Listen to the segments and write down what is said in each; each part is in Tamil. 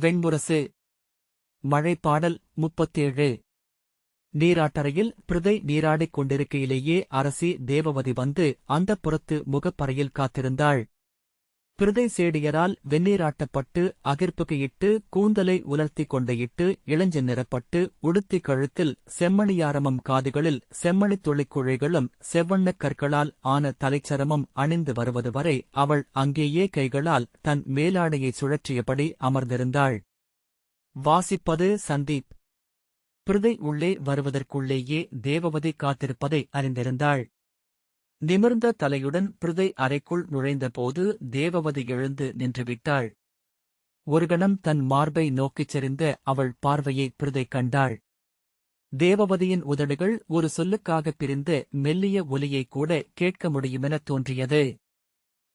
வெண்முரசு. மழைப்பாடல் முப்பத்தேழு. நீராட்டறையில் பிரதை நீராடிக் கொண்டிருக்கையிலேயே அரசி தேவவதி வந்து அந்தப் புறத்து முகப்பறையில் காத்திருந்தாள். பிரதை சேடியரால் வெந்நீராட்டப்பட்டு அகிர்ப்புக்கு இட்டு கூந்தலை உலர்த்திக் கொண்ட இட்டு இளஞ்சி நிறப்பட்டு உடுத்தி கழுத்தில் செம்மணியாரமும் காதுகளில் செம்மணித் துளிக்குழைகளும் செவ்வண்ணக் கற்களால் ஆன தலைச்சரமும் அணிந்து வருவது வரை அவள் அங்கேயே கைகளால் தன் மேலாடையை சுழற்றியபடி அமர்ந்திருந்தாள். வாசிப்பது சந்தீப். பிரதை உள்ளே வருவதற்குள்ளேயே தேவவதி காத்திருப்பதை அறிந்திருந்தாள். நிமிர்ந்த தலையுடன் பிருதை அறைக்குள் நுழைந்தபோது தேவவதி எழுந்து நின்றுவிட்டாள். ஒருகணம் தன் மார்பை நோக்கிச் செறிந்த அவள் பார்வையை பிருதை கண்டாள். தேவவதியின் உதடுகள் ஒரு சொல்லுக்காகப் பிரிந்த மெல்லிய ஒலியைக் கூட கேட்க முடியுமெனத் தோன்றியது.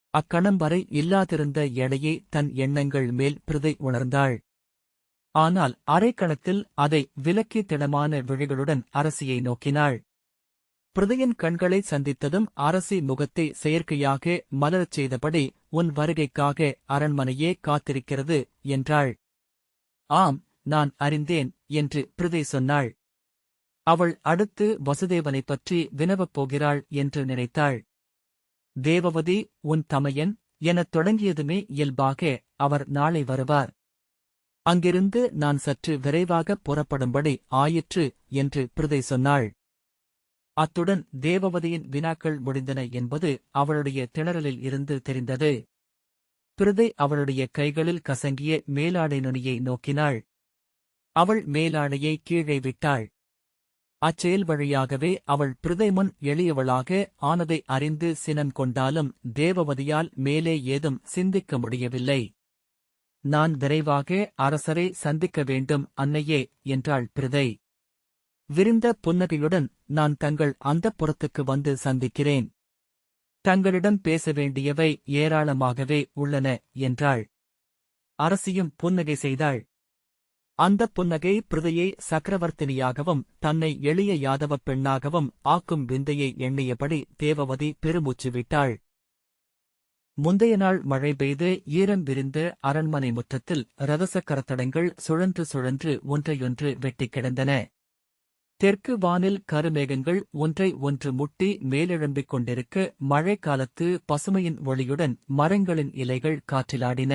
அக்கணம் வரை இல்லாதிருந்த எடையை தன் எண்ணங்கள் மேல் பிருதை உணர்ந்தாள். ஆனால் அரைக்கணத்தில் அதை விலக்கி திடமான விழிகளுடன் அரசியை நோக்கினாள். பிருதையின் கண்களை சந்தித்ததும் அரசி முகத்தை செயற்கையாக மலரச் செய்தபடி உன் வருகைக்காக அரண்மனையே காத்திருக்கிறது என்றாள். ஆம் நான் அறிந்தேன் என்று பிரதை சொன்னாள். அவள் அடுத்து வசுதேவனைப் பற்றி வினவப் போகிறாள் என்று நினைத்தாள். தேவவதி உன் தமையன் எனத் தொடங்கியதுமே இயல்பாக அவர் நாளை வருவார். அங்கிருந்து நான் சற்று விரைவாக புறப்படும்படி ஆயிற்று என்று பிரதை சொன்னாள். அத்துடன் தேவவதியின் வினாக்கள் முடிந்தன என்பது அவளுடைய திணறலில் இருந்து தெரிந்தது. பிரதை அவளுடைய கைகளில் கசங்கிய மேலாடை நுனியை நோக்கினாள். அவள் மேலாடையை கீழே விட்டாள். அச்செயல் வழியாகவே அவள் பிருதை முன் எளியவளாக ஆனதை அறிந்து சினம் கொண்டாலும் தேவவதியால் மேலே ஏதும் சிந்திக்க முடியவில்லை. நான் விரைவாக அரசரை சந்திக்க வேண்டும் அன்னையே என்றாள் பிரதை விரிந்த புன்னகையுடன் நான் தங்கள் அந்தப் புறத்துக்கு வந்து சந்திக்கிறேன். தங்களிடம் பேச வேண்டியவை ஏராளமாகவே உள்ளன என்றாள். அரசியும் புன்னகை செய்தாள். அந்தப் புன்னகை பிரதையை சக்கரவர்த்தினியாகவும் தன்னை எளிய யாதவப் பெண்ணாகவும் ஆக்கும் விந்தையை எண்ணியபடி தேவவதி பெருமூச்சு விட்டாள். முந்தைய நாள் மழை பெய்து ஈரம் விரிந்த அரண்மனை முற்றத்தில் ரதசக்கரத்தடங்கள் சுழன்று சுழன்று ஒன்றையொன்று வெட்டிக் கிடந்தன. தெற்கு வானில் கருமேகங்கள் ஒன்றை ஒன்று முட்டி மேலெழும்பிக் கொண்டிருக்க மழைக்காலத்து பசுமையின் ஒளியுடன் மரங்களின் இலைகள் காற்றிலாடின.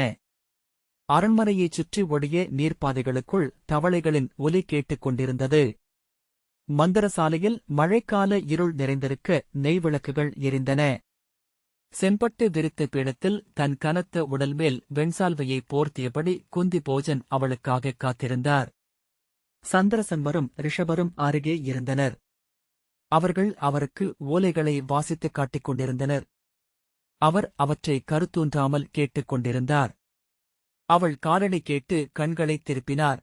அரண்மனையைச் சுற்றி ஒடிய நீர்ப்பாதைகளுக்குள் தவளைகளின் ஒலி கேட்டுக் கொண்டிருந்தது. மந்தரசாலையில் மழைக்கால இருள் நிறைந்திருக்க நெய்விளக்குகள் எரிந்தன. செம்பட்டு விரித்த பீடத்தில் தன் கனத்த உடல்மேல் வெண்சால்வையை போர்த்தியபடி குந்தி போஜன் அவளுக்காக காத்திருந்தார். சந்திரசன்வரும் ரிஷபரும் அருகே இருந்தனர். அவர்கள் அவருக்கு ஓலைகளை வாசித்துக் காட்டிக் கொண்டிருந்தனர். அவர் அவற்றை கருத்தூன்றாமல் கேட்டுக் கொண்டிருந்தார். அவள் காலடி கேட்டு கண்களைத் திருப்பினார்.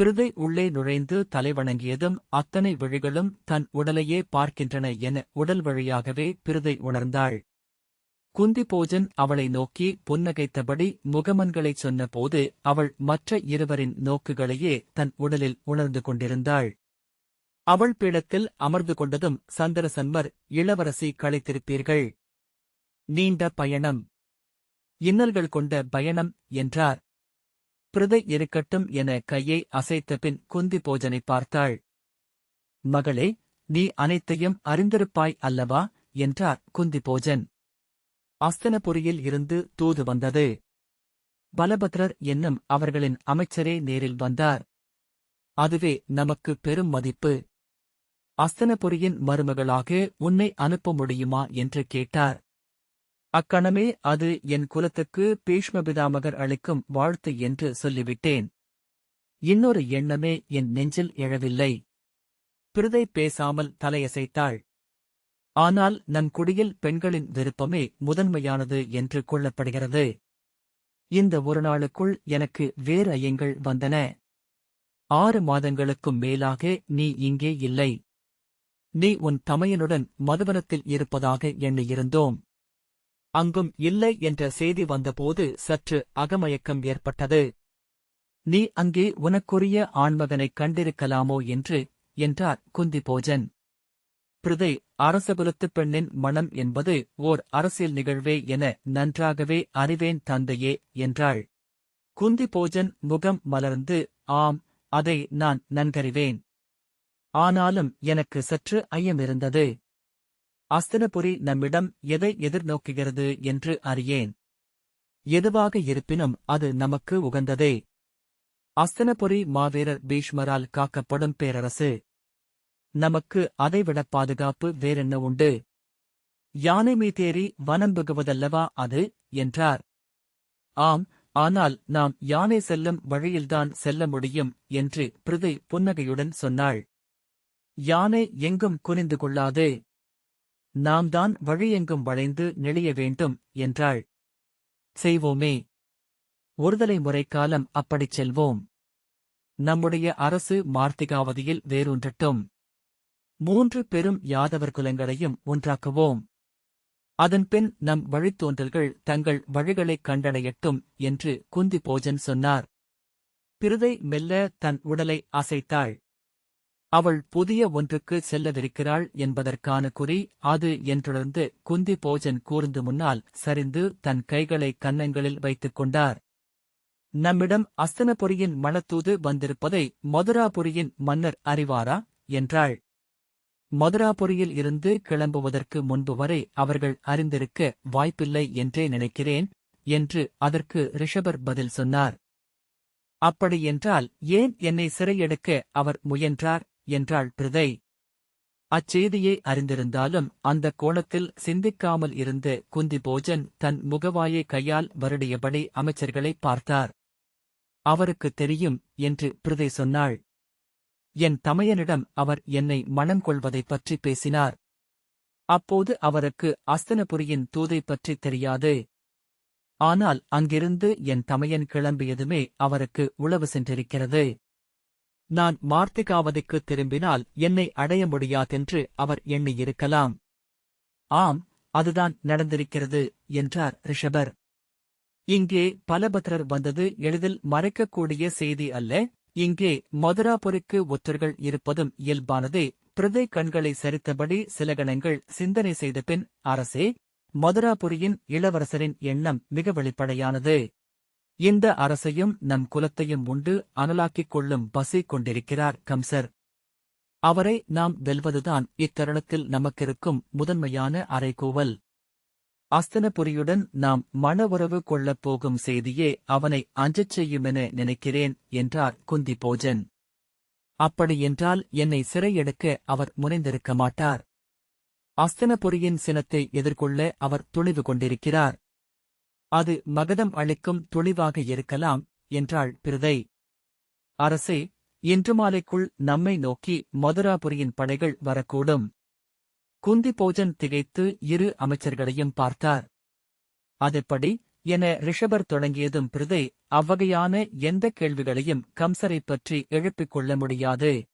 பிருதை உள்ளே நுழைந்து தலைவணங்கியதும் அத்தனை விழிகளும் தன் உடலையே பார்க்கின்றன என உடல் வழியாகவே பிருதை உணர்ந்தாள். குந்தி போஜன் அவளை நோக்கி புன்னகைத்தபடி முகமன்களைச் சொன்னபோது அவள் மற்ற இருவரின் நோக்குகளையே தன் உடலில் உணர்ந்து கொண்டிருந்தாள். அவள் பீடத்தில் அமர்ந்து கொண்டதும் சந்திரசன்மர் இளவரசி களைத்திருப்பீர்கள். நீண்ட பயணம். இன்னல்கள் கொண்ட பயணம் என்றார். பிரதை இருக்கட்டும் என கையை அசைத்த பின் குந்தி போஜனை பார்த்தாள். மகளே நீ அனைத்தையும் அறிந்திருப்பாய் அல்லவா? என்றார் குந்தி போஜன் அஸ்தனபுரியில் இருந்து தூது வந்தது. பலபத்ரர் என்னும் அவர்களின் அமைச்சரே நேரில் வந்தார். அதுவே நமக்கு பெரும் மதிப்பு. அஸ்தனபுரியின் மருமகளாக உன்னை அனுப்ப முடியுமா என்று கேட்டார். அக்கணமே அது என் குலத்துக்கு பீஷ்மபிதாமகர் அளிக்கும் வாழ்த்து என்று சொல்லிவிட்டேன். இன்னொரு எண்ணமே என் நெஞ்சில் எழவில்லை. பிரிதை பேசாமல் தலையசைத்தாள். ஆனால் நன்குடியில் பெண்களின் விருப்பமே முதன்மையானது என்று கொள்ளப்படுகிறது. இந்த ஒரு நாளுக்குள் எனக்கு வேறு ஐயங்கள் வந்தன. ஆறு மாதங்களுக்கும் மேலாக நீ இங்கே இல்லை. நீ உன் தமையனுடன் மதுவனத்தில் இருப்பதாக எண்ணியிருந்தோம். அங்கும் இல்லை என்ற செய்தி வந்தபோது சற்று அகமயக்கம் ஏற்பட்டது. நீ அங்கே உனக்குரிய ஆண்மகனைக் கண்டிருக்கலாமோ என்று என்றார் குந்தி போஜன் பிருதை அரசகுலத்துப் பெண்ணின் மனம் என்பது ஓர் அரசியல் நிகழ்வே என நன்றாகவே அறிவேன் தந்தையே என்றாள். குந்தி போஜன் முகம் மலர்ந்து ஆம் அதை நான் நன்கறிவேன். ஆனாலும் எனக்கு சற்று ஐயமிருந்தது. அஸ்தனபுரி நம்மிடம் எதை எதிர்நோக்குகிறது என்று அறியேன். எதுவாக இருப்பினும் அது நமக்கு உகந்ததே. அஸ்தனபுரி மாவீரர் பீஷ்மரால் காக்கப்படும் பேரரசு. நமக்கு அதைவிட பாதுகாப்பு வேறென்ன உண்டு? யானை மீதேறி வனம்புகுவதல்லவா அது? என்றார். ஆம் ஆனால் நாம் யானை செல்லும் வழியில்தான் செல்ல முடியும் என்று பிரிதை புன்னகையுடன் சொன்னாள். யானை எங்கும் குனிந்து கொள்ளாது. நாம் தான் வழியெங்கும் வளைந்து நெளிய வேண்டும் என்றாள். செய்வோமே. ஒருதலை முறைக்காலம் அப்படிச் செல்வோம். நம்முடைய அரசு மார்த்திகாவதியில் வேரூன்றட்டும். மூன்று பெரும் யாதவர் குலங்களையும் ஒன்றாக்குவோம். அதன்பின் நம் வழித்தோன்றல்கள் தங்கள் வழிகளைக் கண்டடையட்டும் என்று குந்தி போஜன் சொன்னார். பிருதை மெல்ல தன் உடலை அசைத்தாள். அவள் புதிய ஒன்றுக்கு செல்லவிருக்கிறாள் என்பதற்கான குறி அது என்றுணர்ந்து குந்தி போஜன் கூர்ந்து முன்னால் சரிந்து தன் கைகளை கன்னங்களில் வைத்துக் கொண்டார். நம்மிடம் அஸ்தனபுரியின் மணத்தூது வந்திருப்பதை மதுராபுரியின் மன்னர் அறிவாரா? என்றாள். மதுராபுரியில் இருந்து கிளம்புவதற்கு முன்பு வரை அவர்கள் அறிந்திருக்க வாய்ப்பில்லை என்றே நினைக்கிறேன் என்று அதற்கு ரிஷபர் பதில் சொன்னார். அப்படியென்றால் ஏன் என்னை சிறையெடுக்க அவர் முயன்றார்? என்றாள் பிருதை. அச்செய்தியை அறிந்திருந்தாலும் அந்த கோணத்தில் சிந்திக்காமல் இருந்த குந்தி போஜன் தன் முகவாயை கையால் வருடியபடி அமைச்சர்களை பார்த்தார். அவருக்கு தெரியும் என்று பிருதை சொன்னாள். என் தமையனிடம் அவர் என்னை மணம் கொள்வதைப் பற்றி பேசினார். அப்போது அவருக்கு அஸ்தனபுரியின் தூதைப் பற்றி தெரியாது. ஆனால் அங்கிருந்து என் தமையன் கிளம்பியதுமே அவருக்கு உளவு சென்றிருக்கிறது. நான் மார்த்திகாவதிக்கு திரும்பினால் என்னை அடைய முடியாதென்று அவர் எண்ணியிருக்கலாம். ஆம் அதுதான் நடந்திருக்கிறது என்றார் ரிஷபர். இங்கே பலபத்ரர் வந்தது எளிதில் மறைக்கக்கூடிய செய்தி அல்ல. இங்கே மதுராபுரிக்கு ஒற்றர்கள் இருப்பதும் இயல்பானதே. பிரதை கண்களை சரித்தபடி சில கணங்கள் சிந்தனை செய்த பின் அரசே மதுராபுரியின் இளவரசரின் எண்ணம் மிக வெளிப்படையானது. இந்த அரசையும் நம் குலத்தையும் உண்டு அனலாக்கிக் கொள்ளும் பசி கொண்டிருக்கிறார் கம்சர். அவரை நாம் வெல்வதுதான் இத்தருணத்தில் நமக்கிருக்கும் முதன்மையான அறைகூவல். அஸ்தனபுரியுடன் நாம் மன உறவு கொள்ளப் போகும் செய்தியே அவனை அஞ்சச் செய்யுமென நினைக்கிறேன் என்றார் குந்தி போஜன் அப்படியென்றால் என்னை சிறையெடுக்க அவர் முனைந்திருக்க மாட்டார். அஸ்தனபுரியின் சினத்தை எதிர்கொள்ள அவர் துணிவு கொண்டிருக்கிறார். அது மகதம் அளிக்கும் துணிவாக இருக்கலாம் என்றாள் பிருதை. அரசே இன்று மாலைக்குள் நம்மை நோக்கி மதுராபுரியின் படைகள் வரக்கூடும். குந்தி போஜன் திகைத்து இரு அமைச்சர்களையும் பார்த்தார். அதுபடி என ரிஷபர் தொடங்கியதும் பிருதை அவ்வகையான எந்த கேள்விகளையும் கம்சரைப் பற்றி எழுப்பிக் கொள்ள முடியாது.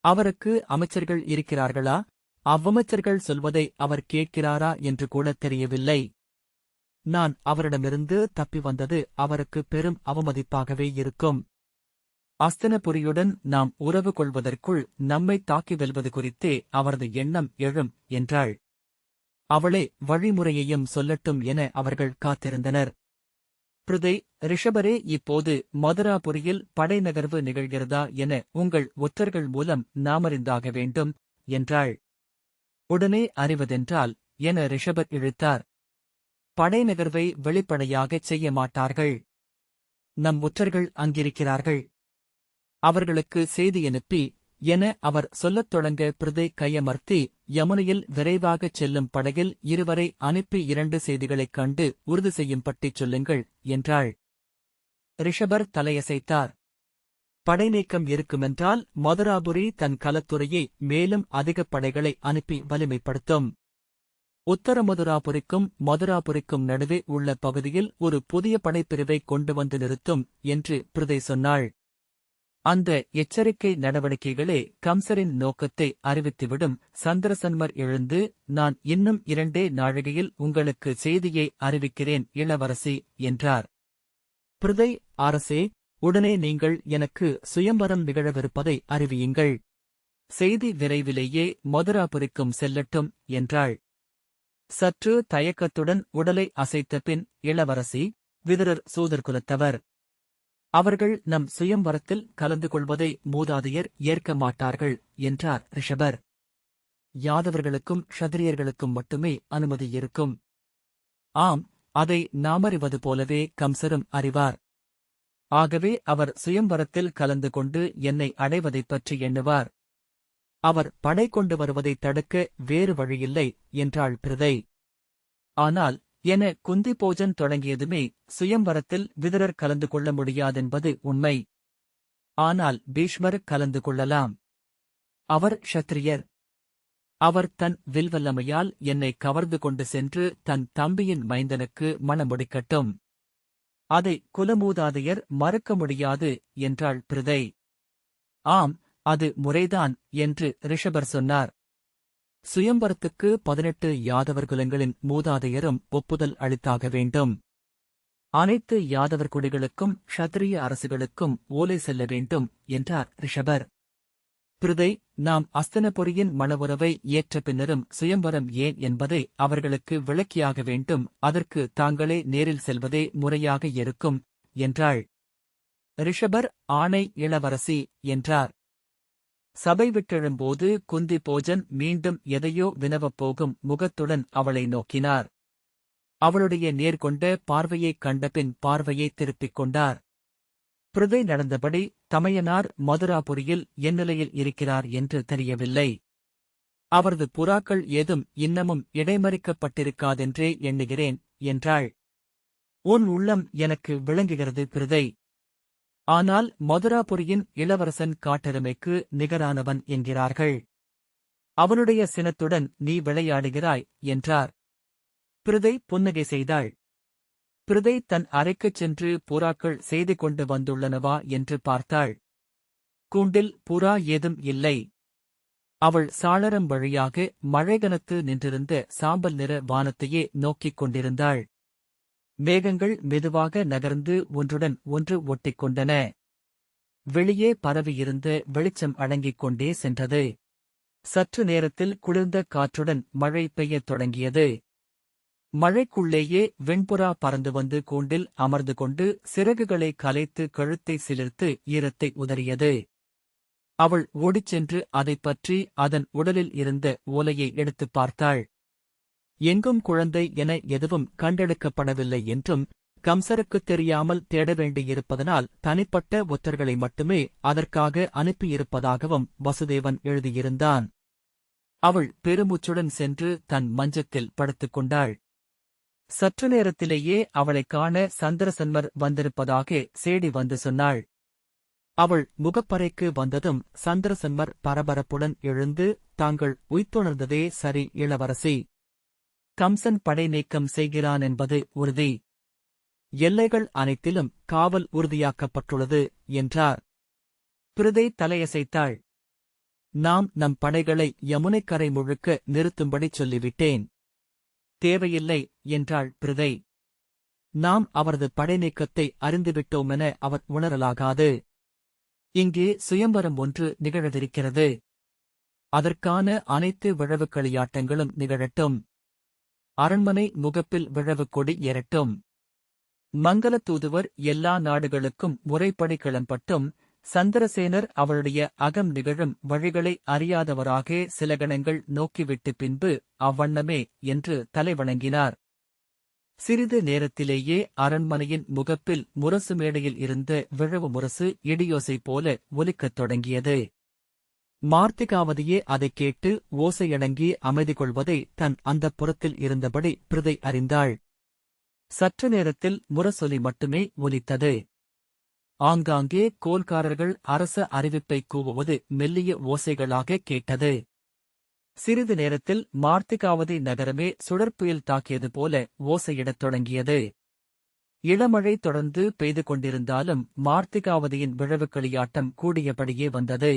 அவருக்கு அமைச்சர்கள் இருக்கிறார்களா? அவ்வமைச்சர்கள் சொல்வதை அவர் கேட்கிறாரா என்று கூட தெரியவில்லை. நான் அவரிடமிருந்து தப்பி வந்தது அவருக்கு பெரும் அவமதிப்பாகவே இருக்கும். அஸ்தனபுரியுடன் நாம் உறவு கொள்வதற்குள் நம்மை தாக்கி வெல்வது குறித்தே அவரது எண்ணம் எழும் என்றாள். அவளே வழிமுறையையும் சொல்லட்டும் என அவர்கள் காத்திருந்தனர். பிருதை ரிஷபரே இப்போது மதுராபுரியில் படை நகர்வு நிகழ்கிறதா என உங்கள் ஒற்றர்கள் மூலம் நாமறிந்தாக வேண்டும் என்றாள். உடனே அறிவதென்றால் என ரிஷபர் இழுத்தார். படை நகர்வை வெளிப்படையாகச் செய்ய மாட்டார்கள். நம் ஒற்றர்கள் அங்கிருக்கிறார்கள். அவர்களுக்கு செய்தி அனுப்பி என அவர் சொல்லத் தொடங்க பிரதை கையமர்த்தி யமுனையில் விரைவாகச் செல்லும் படகில் இருவரை அனுப்பி இரண்டு செய்திகளைக் கண்டு உறுதி செய்யும்பட்டிச் சொல்லுங்கள் என்றாள். ரிஷபர் தலையசைத்தார். படைநீக்கம் இருக்குமென்றால் மதுராபுரி தன் கலத்துறையை மேலும் அதிக படைகளை அனுப்பி வலிமைப்படுத்தும். உத்தர மதுராபுரிக்கும் மதுராபுரிக்கும் நடுவே உள்ள பகுதியில் ஒரு புதிய படைப்பிரிவை கொண்டு வந்து நிறுத்தும் என்று பிரதை சொன்னாள். அந்த எச்சரிக்கை நடவடிக்கைகளே கம்சரின் நோக்கத்தை அறிவித்துவிடும். சந்திரசன்மர் எழுந்து நான் இன்னும் இரண்டே நாழிகையில் உங்களுக்கு செய்தியை அறிவிக்கிறேன் இளவரசி என்றார். பிரதை அரசே உடனே நீங்கள் எனக்கு சுயம்பரம் நிகழவிருப்பதை அறிவியுங்கள். செய்தி விரைவிலேயே மதுராபுரிக்கும் செல்லட்டும் என்றாள். சற்று தயக்கத்துடன் உடலை அசைத்த பின் இளவரசி விதரர் சூதர்குலத்தவர் அவர்கள் நம் சுயம்வரத்தில் கலந்து கொள்வதை மூதாதையர் ஏற்க மாட்டார்கள் என்றார் ரிஷபர். யாதவர்களுக்கும் ஷதிரியர்களுக்கும் மட்டுமே அனுமதி இருக்கும். ஆம் அதை நாமறிவது போலவே கம்சரும் அறிவார். ஆகவே அவர் சுயம்வரத்தில் கலந்து கொண்டு என்னை அடைவதைப் பற்றி எண்ணுவார். அவர் படை கொண்டு வருவதைத் தடுக்க வேறு வழியில்லை என்றாள் பிரதை. ஆனால் என குந்தி போஜன் தொடங்கியதுமே சுயம்வரத்தில் விதரர் கலந்து கொள்ள முடியாதென்பது உண்மை. ஆனால் பீஷ்மர் கலந்து கொள்ளலாம். அவர் ஷத்திரியர் அவர் தன் வில்வல்லமையால் என்னை கவர்ந்து கொண்டு சென்று தன் தம்பியின் மைந்தனுக்கு மணமுடிக்கட்டும். அதை குலமூதாதையர் மறுக்க முடியாது என்றாள் பிரதை. ஆம் அது முறைதான் என்று ரிஷபர் சொன்னார். சுயம்பரத்துக்கு பதினெட்டு யாதவர் குலங்களின் மூதாதையரும் ஒப்புதல் அளித்தாக வேண்டும். அனைத்து யாதவர் குடிகளுக்கும் க்ஷத்திரிய அரசுகளுக்கும் ஓலை செல்ல வேண்டும் என்றார் ரிஷபர். பிரிதை நாம் அஸ்தனபுரியின் மனவுறவை ஏற்ற பின்னரும் சுயம்பரம் ஏன் என்பதை அவர்களுக்கு விளக்கியாக வேண்டும் அதற்கு தாங்களே நேரில் செல்வதே முறையாக இருக்கும் என்றாள். ரிஷபர் ஆணை இளவரசி என்றார். சபை விட்டெழும்போது குந்தி போஜன் மீண்டும் எதையோ வினவப் போகும் முகத்துடன் அவளை நோக்கினார். அவளுடைய நேர்கொண்ட பார்வையைக் கண்டபின் பார்வையை திருப்பிக் கொண்டார். பிருதை நடந்தபடி தமையனார் மதுராபுரியில் எந்நிலையில் இருக்கிறார் என்று தெரியவில்லை. அவரது புறாக்கள் ஏதும் இன்னமும் இடைமறிக்கப்பட்டிருக்காதென்றே எண்ணுகிறேன் என்றாள். உன் உள்ளம் எனக்கு விளங்குகிறது பிருதை. ஆனால் மதுராபுரியின் இளவரசன் காட்டெருமைக்கு நிகரானவன் என்கிறார்கள். அவனுடைய சினத்துடன் நீ விளையாடுகிறாய் என்றார். பிரதை புன்னகை செய்தாள். பிரதை தன் அறைக்குச் சென்று புறாக்கள் செய்து கொண்டு வந்துள்ளனவா என்று பார்த்தாள். கூண்டில் புறா ஏதும் இல்லை. அவள் சாளரம் வழியாக மழைகனத்து நின்றிருந்த சாம்பல் நிற வானத்தையே நோக்கிக் கொண்டிருந்தாள். மேகங்கள் மெதுவாக நகர்ந்து ஒன்றுடன் ஒன்று ஒட்டிக்கொண்டன. வெளியே பரவியிருந்த வெளிச்சம் அடங்கிக் கொண்டே சென்றது. சற்று நேரத்தில் குளிர்ந்த காற்றுடன் மழை பெய்யத் தொடங்கியது. மழைக்குள்ளேயே வெண்புறா பறந்து வந்து கூண்டில் அமர்ந்து கொண்டு சிறகுகளை கலைத்து கழுத்தை சிலிர்த்து ஈரத்தை உதறியது. அவள் ஓடிச்சென்று அதைப் பற்றி அதன் உடலில் இருந்த ஓலையை எடுத்துப் பார்த்தாள். எங்கும் குழந்தை என எதுவும் கண்டெடுக்கப்படவில்லை என்றும் கம்சருக்குத் தெரியாமல் தேட வேண்டியிருப்பதனால் தனிப்பட்ட ஒத்தர்களை மட்டுமே அதற்காக அனுப்பியிருப்பதாகவும் வசுதேவன் எழுதியிருந்தான். அவள் பெருமூச்சுடன் சென்று தன் மஞ்சத்தில் படுத்துக் கொண்டாள். சற்று நேரத்திலேயே அவளைக் காண சந்திரசன்மர் வந்திருப்பதாக சேடி வந்து சொன்னாள். அவள் முகப்பறைக்கு வந்ததும் சந்திரசன்மர் பரபரப்புடன் எழுந்து தாங்கள் உய்த்துணர்ந்ததே சரி இளவரசி. கம்சன் படை நீக்கம் செய்கிறான் என்பது உறுதி. எல்லைகள் அனைத்திலும் காவல் உறுதியாக்கப்பட்டுள்ளது என்றார். பிரிதை தலையசைத்தாள். நாம் நம் படைகளை யமுனைக்கரை முழுக்க நிறுத்தும்படி சொல்லிவிட்டேன். தேவையில்லை என்றாள் பிரதை. நாம் அவரது படை நீக்கத்தை அறிந்துவிட்டோமென அவர் உணரலாகாது. இங்கே சுயம்பரம் ஒன்று நிகழவிருக்கிறது. அதற்கான அனைத்து விழவு களியாட்டங்களும் நிகழட்டும். அரண்மனை முகப்பில் விழவு கொடி எரட்டும் மங்கள தூதுவர் எல்லா நாடுகளுக்கும் முறைப்படி கிளம்பட்டும். சந்திரசேனர் அவளுடைய அகம் நிகழும் வழிகளை அறியாதவராக சில கணங்கள் நோக்கிவிட்டு பின்பு அவ்வண்ணமே என்று தலைவணங்கினார் சிறிது நேரத்திலேயே அரண்மனையின் முகப்பில் முரசு மேடையில் இருந்த விழவு முரசு இடியோசை போல ஒலிக்கத் தொடங்கியது. மார்த்திகாவதியே அதைக் கேட்டு ஓசையடங்கி அமைதி கொள்வதை தன் அந்தப் புறத்தில் இருந்தபடி பிரதை அறிந்தாள். சற்று நேரத்தில் முரசொலி மட்டுமே ஒலித்தது. ஆங்காங்கே கோல்காரர்கள் அரச அறிவிப்பை கூவுவது மெல்லிய ஓசைகளாக கேட்டது. சிறிது நேரத்தில் மார்த்திகாவதி நகரமே சுழற்புயல் தாக்கியது போல ஓசையிடத் தொடங்கியது. இளமழை தொடர்ந்து பெய்து கொண்டிருந்தாலும் மார்த்திகாவதியின் விழவுக்களியாட்டம் கூடியபடியே வந்தது.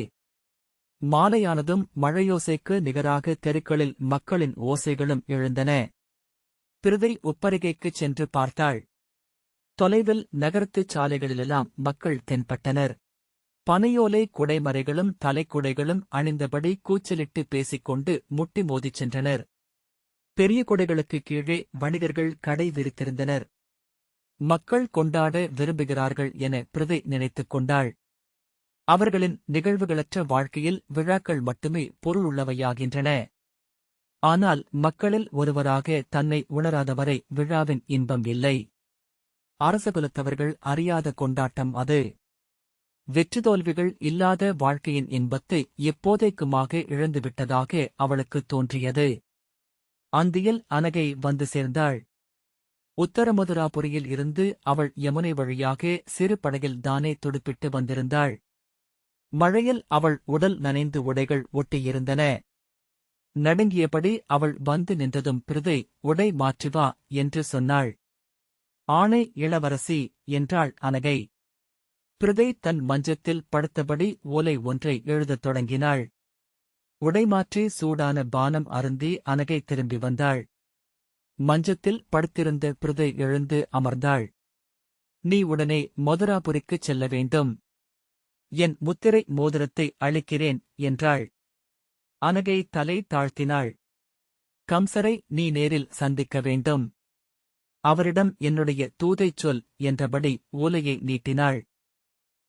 மாலையானதும் மழையோசைக்கு நிகராக தெருக்களில் மக்களின் ஓசைகளும் எழுந்தன. பிரிதை உப்பரிகைக்குச் சென்று பார்த்தாள். தொலைவில் நகரத்துச் சாலைகளிலெல்லாம் மக்கள் தென்பட்டனர். பனையோலை குடைமறைகளும் தலைக்குடைகளும் அணிந்தபடி கூச்சலிட்டு பேசிக்கொண்டு முட்டி மோதிச் சென்றனர். பெரிய குடைகளுக்கு கீழே வணிகர்கள் கடை விரித்திருந்தனர். மக்கள் கொண்டாட விரும்புகிறார்கள் என பிரதை நினைத்துக் கொண்டாள். அவர்களின் நிகழ்வுகளற்ற வாழ்க்கையில் விழாக்கள் மட்டுமே பொருளுள்ளவையாகின்றன ஆனால் மக்களில் ஒருவராக தன்னை உணராதவரை விழாவின் இன்பம் இல்லை. அரசகுலத்தவர்கள் அறியாத கொண்டாட்டம் அது. வெற்றி தோல்விகள் இல்லாத வாழ்க்கையின் இன்பத்தை எப்போதைக்குமாக இழந்துவிட்டதாக அவளுக்கு தோன்றியது. அந்தியில் அனகை வந்து சேர்ந்தாள். உத்தரமதுராபுரியில் இருந்து அவள் யமுனை வழியாக சிறு படகில் தானே துடுப்பிட்டு வந்திருந்தாள். மழையில் அவள் உடல் நனைந்து உடைகள் ஒட்டியிருந்தன. நடுங்கியபடி அவள் வந்து நின்றதும் பிரிதை உடை மாற்றிவா என்று சொன்னாள். ஆணை இளவரசி என்றாள் அனகை. பிரிதை தன் மஞ்சத்தில் படுத்தபடி ஓலை ஒன்றை எழுதத் தொடங்கினாள். உடைமாற்றி சூடான பானம் அருந்தி அனகை திரும்பி வந்தாள். மஞ்சத்தில் படுத்திருந்த பிரிதை எழுந்து அமர்ந்தாள். நீ உடனே மதுராபுரிக்குச் செல்ல வேண்டும் என் முத்திரை மோதிரத்தை அளிக்கிறேன் என்றாள். அனகை தலை தாழ்த்தினாள். கம்சரை நீ நேரில் சந்திக்க வேண்டும். அவரிடம் என்னுடைய தூதைச் சொல் என்றபடி ஓலையை நீட்டினாள்.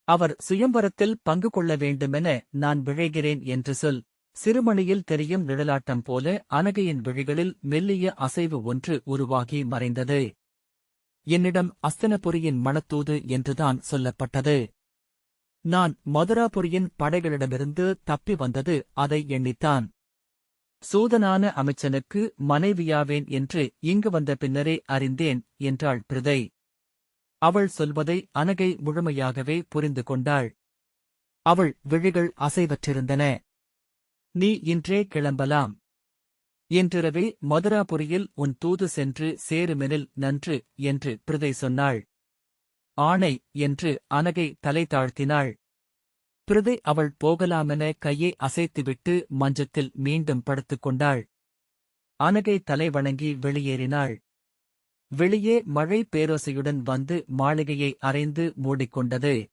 அவர் சுயம்பரத்தில் பங்கு கொள்ள வேண்டுமென நான் விழைகிறேன் என்று சொல். சிறுமணியில் தெரியும் நிழலாட்டம் போல அனகையின் விழிகளில் மெல்லிய அசைவு ஒன்று உருவாகி மறைந்தது. என்னிடம் அஸ்தனபுரியின் மணத்தூது என்றுதான் சொல்லப்பட்டது. நான் மதுராபுரியின் படைகளிடமிருந்து தப்பி வந்தது அதை எண்ணித்தான். சூதனான அமைச்சனுக்கு மனைவியாவேன் என்று இங்கு வந்த பின்னரே அறிந்தேன் என்றாள் பிரதை. அவள் சொல்வதை அனகை முழுமையாகவே புரிந்து கொண்டாள். அவள் விழிகள் அசைவற்றிருந்தன. நீ இன்றே கிளம்பலாம். இன்றிரவே மதுராபுரியில் உன் தூது சென்று சேருமெனில் நன்று என்று பிரதை சொன்னாள். ஆணை என்று அனகை தலை தாழ்த்தினாள். பிரதை அவள் போகலாமென கையை அசைத்துவிட்டு மஞ்சத்தில் மீண்டும் படுத்துக் கொண்டாள். அனகை தலை வணங்கி வெளியேறினாள். வெளியே மழை பேரோசையுடன் வந்து மாளிகையை அரைந்து மூடிக்கொண்டது.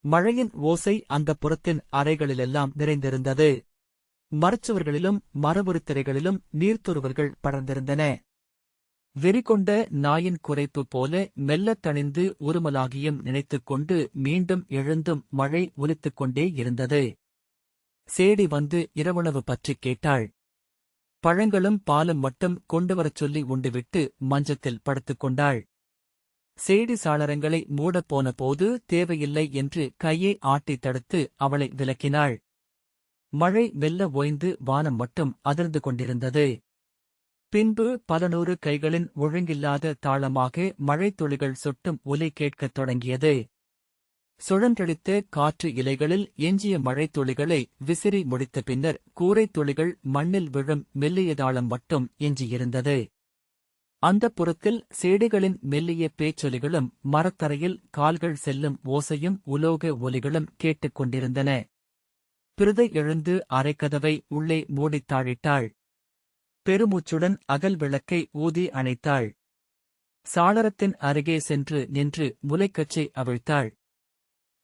மழையின் ஓசை அந்த புறத்தின் அறைகளிலெல்லாம் நிறைந்திருந்தது. மரச்சுவர்களிலும் மரபுறுத்திரைகளிலும் நீர்த்துருவர்கள் படர்ந்திருந்தன. வெறிகொண்ட நாயின் குறைப்பு போல மெல்லத் தணிந்து உருமலாகியும் நினைத்துக் கொண்டு மீண்டும் எழுந்தும் மழை ஒலித்துக் கொண்டே இருந்தது. சேடி வந்து இரவுணவு பற்றிக் கேட்டாள். பழங்களும் பாலும் மட்டும் கொண்டுவரச் சொல்லி உண்டுவிட்டு மஞ்சத்தில் படுத்துக் கொண்டாள். சேடி சாளரங்களை மூடப்போன போது தேவையில்லை என்று கையை ஆட்டித் தடுத்து அவளை விலக்கினாள். மழை மெல்ல ஓய்ந்து வானம் மட்டும் அதிர்ந்து கொண்டிருந்தது. பின்பு பல நூறு கைகளின் ஒழுங்கில்லாத தாளமாக மழைத்துளிகள் சொட்டும் ஒலி கேட்கத் தொடங்கியது. சுழன்றடித்த காற்று இலைகளில் எஞ்சிய மழைத்துளிகளை விசிறி முடித்த பின்னர் கூரைத் துளிகள் மண்ணில் விழும் மெல்லிய தாளம் மட்டும் எஞ்சியிருந்தது. அந்த புறத்தில் சேடிகளின் மெல்லிய பேச்சொலிகளும் மரத்தரையில் கால்கள் செல்லும் ஓசையும் உலோக ஒலிகளும் கேட்டுக் கொண்டிருந்தன. பிரிதை எழுந்து அரைக்கதவை உள்ளே மூடித் தாழிட்டாள். பெருமூச்சுடன் அகல் விளக்கை ஊதி அணைத்தாள். சாளரத்தின் அருகே சென்று நின்று முலைக்கச்சை அவிழ்த்தாள்.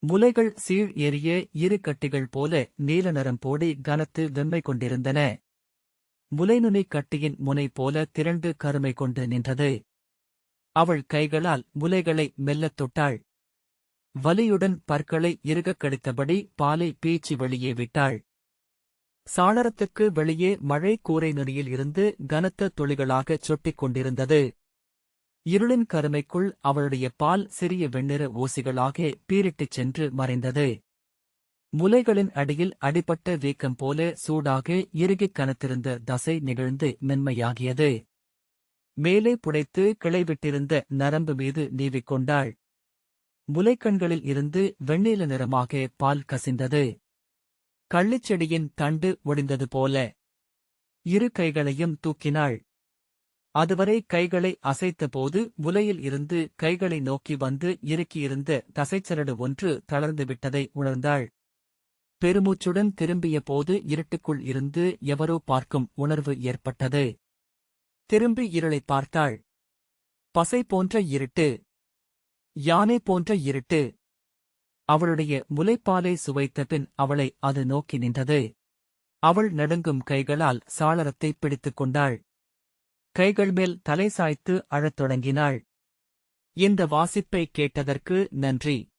முலைகள் சீழ் ஏறிய இரு கட்டிகள் போல நீல நிறம் போடி கனத்து வெம்மை கொண்டிருந்தன. முலைநுனி கட்டியின் முனை போல திரண்டு கருமை கொண்டு நின்றது. அவள் கைகளால் முலைகளை மெல்லத் தொட்டாள். வலியுடன் பற்களை இறுகக் கடித்தபடி பாலை பீச்சி வெளியே விட்டாள். சாளரத்துக்கு வெளியே மழை கூரை நெறியில் இருந்து கனத்த துளிகளாகச் சொட்டிக் கொண்டிருந்தது. இருளின் கருமைக்குள் அவளுடைய பால் சிறிய வெண்ணிற ஊசிகளாக பீரிட்டுச் சென்று மறைந்தது. முலைகளின் அடியில் அடிபட்ட வீக்கம் போல சூடாக இறுகிக் கனத்திருந்த தசை நிகழ்ந்து மென்மையாகியது. மேலே புடைத்து கிளைவிட்டிருந்த நரம்பு மீது நீவிக்கொண்டாள். முலைக்கண்களில் இருந்து வெண்ணீல நிறமாக பால் கசிந்தது. கள்ளிச்செடியின் தண்டு ஒடிந்தது போல. இரு கைகளையும் தூக்கினாள். அதுவரை கைகளை அசைத்தபோது உலையில் இருந்து கைகளை நோக்கி வந்து இறுக்கியிருந்த தசைச்சரடு ஒன்று தளர்ந்து விட்டதை உணர்ந்தாள். பெருமூச்சுடன் திரும்பிய போது இருட்டுக்குள் இருந்து எவரோ பார்க்கும் உணர்வு ஏற்பட்டது. திரும்பி இருளை பார்த்தாள். பசை போன்ற இருட்டு. யானை போன்ற இருட்டு. அவளுடைய முலைப்பாலை சுவைத்த பின் அவளை அது நோக்கி நின்றது. அவள் நடுங்கும் கைகளால் சாளரத்தை பிடித்துக் கொண்டாள். கைகள் மேல் தலை சாய்த்து அழத் தொடங்கினாள். இந்த வாசிப்பை கேட்டதற்கு நன்றி.